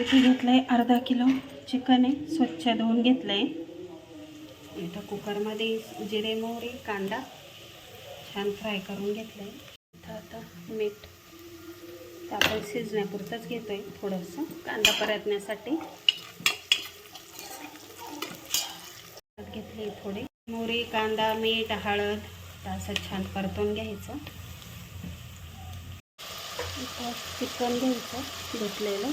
इथे घेतलं आहे अर्धा किलो चिकन आहे स्वच्छ धुवून घेतलं आहे इथं कुकरमध्ये जिरे मोहरी कांदा छान फ्राय करून घेतलंय. इथं आता मीठ तर आपण शिजण्यापुरतंच आहे थोडंसं कांदा परतण्यासाठी. घेतली थोडी. मोहरी कांदा मीठ हळद असं छान परतून घ्यायचं. इथं चिकन घ्यायचं घेतलेलं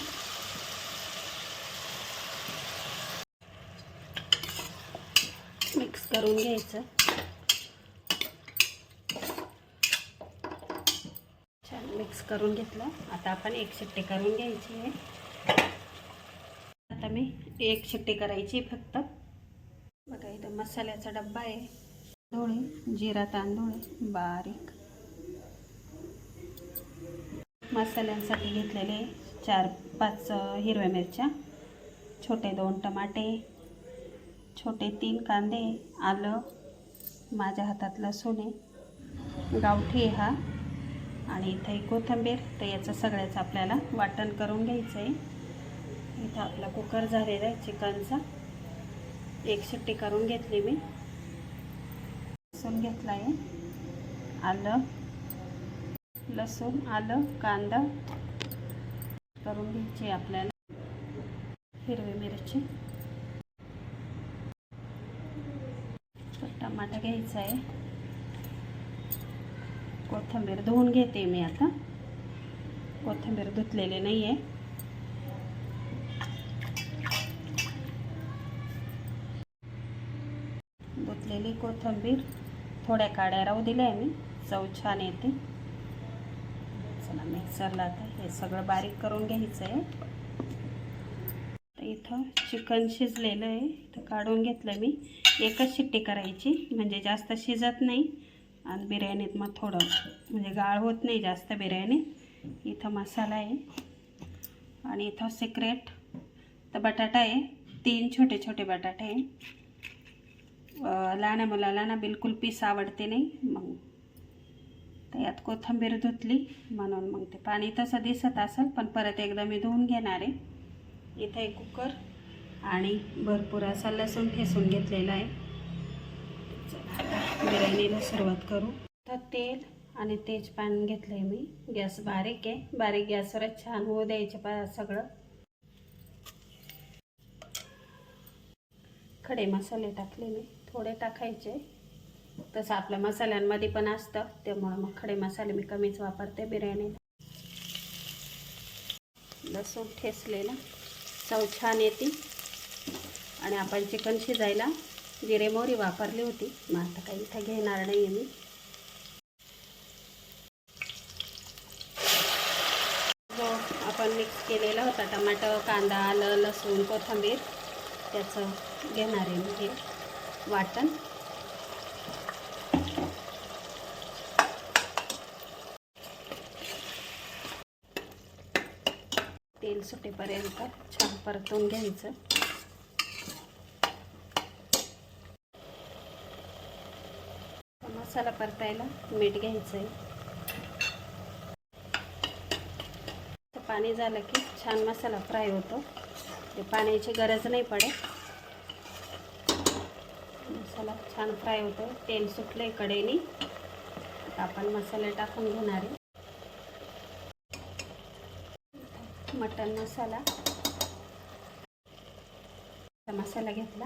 मिक्स करून घ्यायचं. छान मिक्स करून घेतलं. आता आपण एक शिट्टी करून घ्यायची आहे. आता मी एक शिट्टी करायची फक्त. बघा इथं मसाल्याचा डब्बा आहे. तांदूळ जिरा तांदूळ बारीक. मसाल्यांसाठी घेतलेले चार पाच हिरव्या मिरच्या छोटे दोन टमाटे छोटे तीन कांदे आलं माझ्या हातात लसूण आहे गावठी हा. आणि इथं एक कोथिंबीर तर याचं सगळ्याचं आपल्याला वाटण करून घ्यायचं आहे इथं आपला कुकर झालेला आहे चिकनचा. एक शिट्टी करून घेतली मी. लसूण घेतला आहे आलं. लसूण आलं कांदा. करून घ्यायची आपल्याला. हिरवी मिरची. टमाटा घ्यायचा आहे. कोथिंबीर धुवून घेते मी आता. कोथिंबीर धुतलेली नाही आहे धुतलेली कोथिंबीर थोड्या काड्या राहू दिल्या आहे मी. चव छान येते. चला मिक्सरला आता हे सगळं बारीक करून घ्यायचं आहे. इथं चिकन शिजलेलं आहे. इथं काढून घेतलं मी. एकच शिट्टी करायची म्हणजे जास्त शिजत नाही. आणि बिर्याणीत मग थोडं म्हणजे गाळ होत नाही जास्त बिर्याणीत इथं मसाला आहे. आणि इथं सिक्रेट तर बटाटा आहे. तीन छोटे छोटे बटाटे आहे. अं, लहान मुलाला ना बिलकुल पीस आवडते नाही. मग तर यात कोथिंबीर धुतली. म्हणून मग ते पाणी तसं दिसत असेल पण परत एकदा मी धुवून घेणार आहे. इथं आहे कुकर आणि भरपूर असा लसूण ठेसून घेतलेला आहे. बिर्याणीला सुरुवात करू. तर तेल आणि तेजपान घेतलं आहे मी. गॅस बारीक आहे. बारीक गॅसवरच छान होऊ द्यायचे पा सगळं. खडे मसाले टाकले मी. थोडे टाकायचे. तसं आपल्या मसाल्यांमध्ये पण असतं. त्यामुळं मग खडे मसाले मी कमीच वापरते बिर्याणीला. लसूण ठेसलेला. चव छान येते. आणि आपण चिकन शिजायला जिरे मोहरी वापरली होती. मग आता काही इथं घेणार नाही आहे मी. जो आपण मिक्स केलेला होता टमाटर कांदा आलं लसूण कोथिंबीर. त्याचं घेणार आहे मी हे वाटण. तेल सुटेपर्यंत छान परतून घ्यायचं. मसाला परतायला मीठ घ्यायचं आहे पाणी झालं की छान मसाला फ्राय होतो. ते पाण्याची गरज नाही पडेल मसाला छान फ्राय होतो तेल सुटलंय कडेने. आपण मसाले टाकून घेणार आहे. मटन मसाला. मसाला घेतला.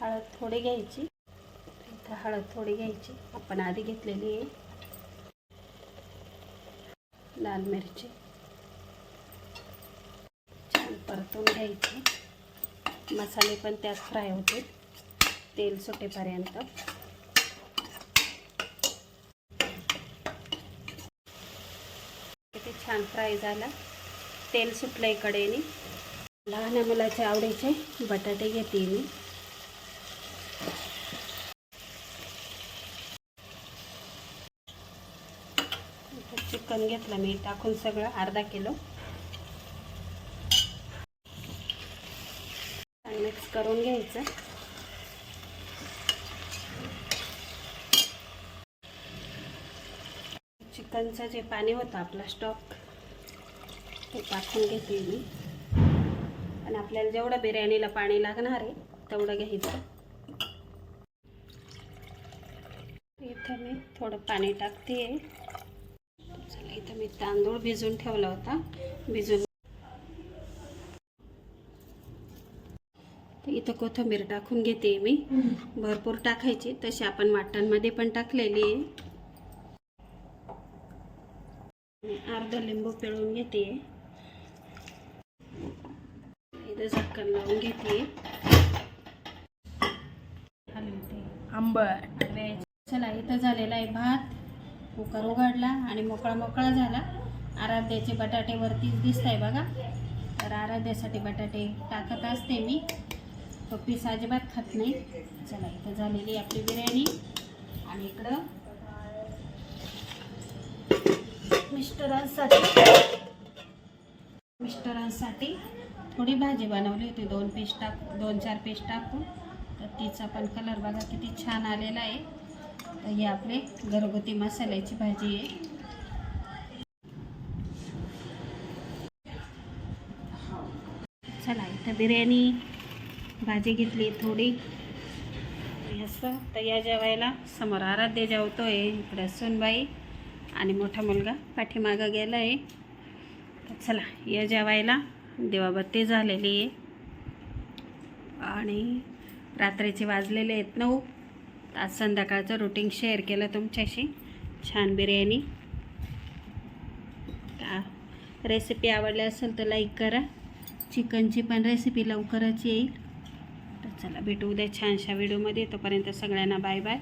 हळद थोडी घ्यायची. इथं हळद थोडी घ्यायची. आपण आधी घेतलेली आहे. लाल मिरची. छान परतून घ्यायची. मसाले पण त्यात फ्राय होते तेल सुटेपर्यंत किती छान फ्राय झाला. तेल सुटलं कडेने लहान मुलाच्या आवडीचे बटाटे घेते मी. चिकन घेतलं मी. टाकून सगळं अर्धा किलो. मिक्स करून घ्यायचं. चिकनचं जे पाणी होतं आपला स्टॉक ते टाकून घेते मी. आणि आपल्याला जेवढं बिर्याणीला पाणी लागणार आहे तेवढं घ्यायचं. इथं मी थोडं पाणी टाकते चला इथं मी तांदूळ भिजून ठेवला होता. भिजून इथं कोथिंबीर टाकून घेते मी. भरपूर टाकायची तशी आपण वाटणमध्ये पण टाकलेली आहे. आणि अर्धा लिंबू पिळून घेते. इथं झाकण लावून घेते. आंबट. चला इथं झालेला आहे भात. कुकर उघडला आणि मोकळा मोकळा झाला. आराध्याचे बटाटे वरतीच दिसत आहे बघा. तर आराध्यासाठी बटाटे टाकत असते मी. तो पीस अजिबात खात नाही. चला इथं झालेली आपली बिर्याणी. आणि इकडं मिस्टरांसाठी मिस्टरांसाठी थोडी भाजी बनवली होती. दोन पीस टाक दोन चार पीस टाकून. तर तिचा पण कलर बघा किती छान आलेला आहे. तर ही आपले घरगुती मसाल्याची भाजी आहे. चला इथं बिर्याणी भाजी घेतली थोडी. असं तर या जेवायला समोर आराध्य जेवतोय इकडं सोनबाई आणि मोठा मुलगा पाठीमागं गेला आहे तर चला या जेवायला. देवाबत्ती झालेली आहे. आणि रात्रीचे वाजलेले आहेत नऊ. आज संध्याकाळचं रुटीन शेअर केलं तुमच्याशी. छान बिर्याणी. रेसिपी आवडली असेल तर लाईक करा. चिकनची पण रेसिपी लवकरच येईल. तर चला भेटू उद्या छानशा व्हिडिओमध्ये तोपर्यंत सगळ्यांना बाय बाय